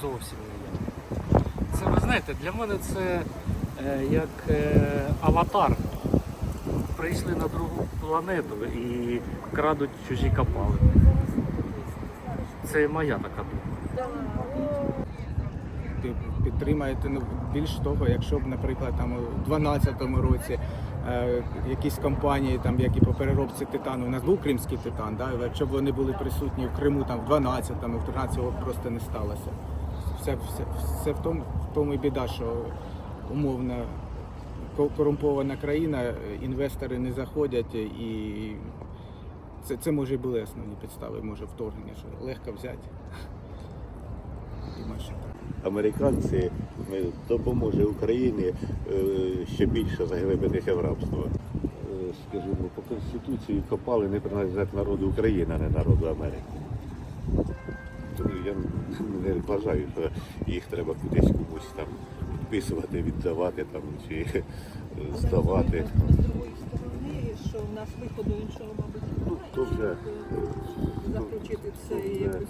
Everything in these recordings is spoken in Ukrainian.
Зовсім ніяк. Це ви знаєте, для мене це е, як е, аватар. Прийшли на другу планету і крадуть чужі копалини. Це моя така думка. Пі- підтримаєте. Ну, більш того, якщо б, наприклад, там у 12-му році якісь компанії, там, які по переробці титану, у нас був кримський титан, да? якщо б вони були присутні в Криму там, в 12-му, в 13-му просто не сталося. Все, все, все в, тому, в тому і біда, що умовно корумпована країна, е, інвестори не заходять і це, це може і були основні підстави, може вторгнення, що легко взяти. І американці допоможе Україні е, ще більше заглибитися в рабство. Е, Скажімо, по Конституції копали не принадлежать народу України, а не народу Америки. Тому я не вважаю, що їх треба кудись комусь там вписувати, віддавати там, чи е, здавати. З другої сторони, що в нас виходу іншого, мабуть, Ну, заключити це і вже якось.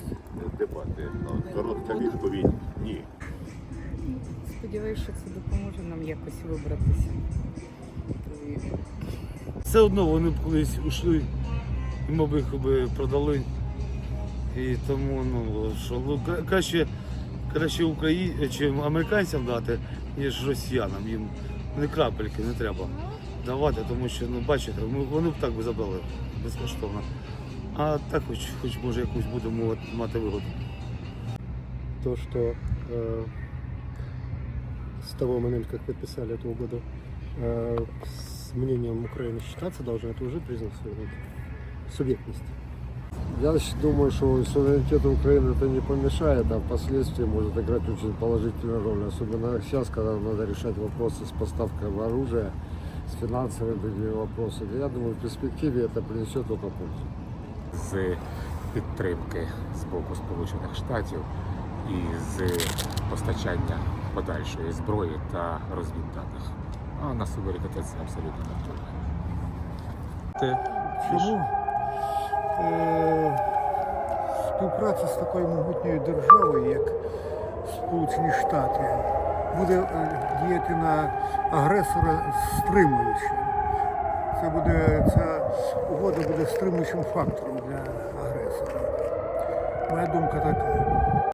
дебати. Ну, коротка відповідь ні. Сподіваюся, що це допоможе нам якось вибратися. Все одно вони б колись ушли, і ми б їх би продали. І тому ну, що ну, краще, краще Україні, чи американцям дати, ніж росіянам. Їм не крапельки не треба давати, тому що ну, бачите, вони б так би забрали безкоштовно. А так хоч, хоч може якусь будемо мати- вигоду. то, что э, с того момента, как подписали эту угоду, э, с мнением Украины считаться должно, это уже признак субъектности. Я думаю, что суверенитету Украины это не помешает, а впоследствии может играть очень положительную роль. Особенно сейчас, когда надо решать вопросы с поставкой оружия, с финансовыми другими вопросами. Я думаю, в перспективе это принесет только пользу. З підтримки з боку Сполучених Штатів і з постачання подальшої зброї та розвідданих. А на суверенітет це абсолютно не впливає. Чому е, співпраця з такою могутньою державою, як Сполучені Штати, буде е, діяти на агресора стримуючи. Це буде, ця угода буде стримуючим фактором для агресора. Моя думка така.